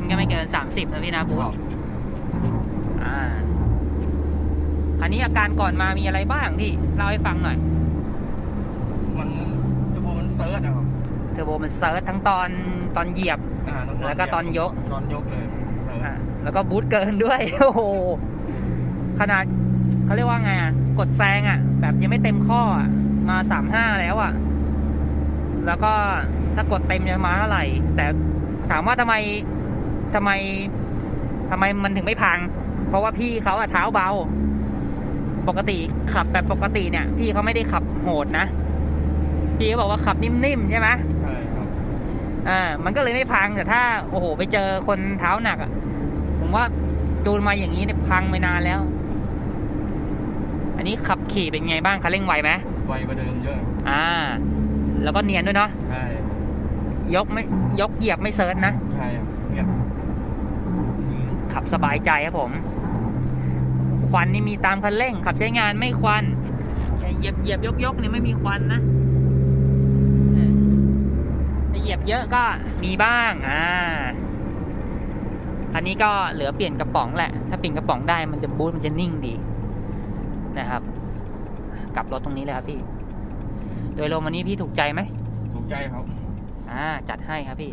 สิบนะพี่นะบูธครับอ่าคันนี้อาการก่อนมามีอะไรบ้างพี่เล่าให้ฟังหน่อย มันเทอร์โบมันเซิร์ชอะครับเทอร์โบมันเซิร์ชทั้งตอนตอนเหยียบ อ่าแล้วก็ตอนยก ตอนยกเลยเซิร์ชอ่าแล้วก็บูทเกินด้วย โอ้โห ขนาดเขาเรียกว่าไงอะ กดแซงอะ แบบยังไม่เต็มข้ออะ มาสามห้าแล้วอะ แล้วก็ถ้ากดเต็มจะมาเท่าไหร่ แต่ถามว่าทำไม ทำไมทำไมมันถึงไม่พัง เพราะว่าพี่เขาอะเท้าเบา ปกติขับแบบปกติเนี่ย พี่เขาไม่ได้ขับโหดนะ พี่เขาบอกว่าขับนิ่มๆใช่ไหมใช่ครับอ่ามันก็เลยไม่พังแต่ถ้า โอ้โห ไปเจอคนเท้าหนักอะผมว่าจูนมาอย่างนี้เนี่ยพังไปนานแล้ว อันนี้ขับขี่เป็นไงบ้างคันเร่งไวไหมไวกว่าเดิมเยอะ อ่า แล้วก็เนียนด้วยเนาะใช่ยกไม่ยกเหยียบไม่เซิร์ชนะใช่ครับเนี่ย ขับสบายใจครับผม ควันนี่มีตามคันเร่ง ขับใช้งานไม่ควันแต่เหยียบเหยียบยกยกเนี่ยไม่มีควันนะเออแต่เหยียบเยอะก็มีบ้าง อ่าคันนี้ก็เหลือเปลี่ยนกระป๋องแหละ ถ้าเปลี่ยนกระป๋องได้มันจะบูทมันจะนิ่งดีนะครับ กลับรถตรงนี้เลยครับพี่ โดยรวมวันนี้พี่ถูกใจไหม ถูกใจครับ อ่า จัดให้ครับพี่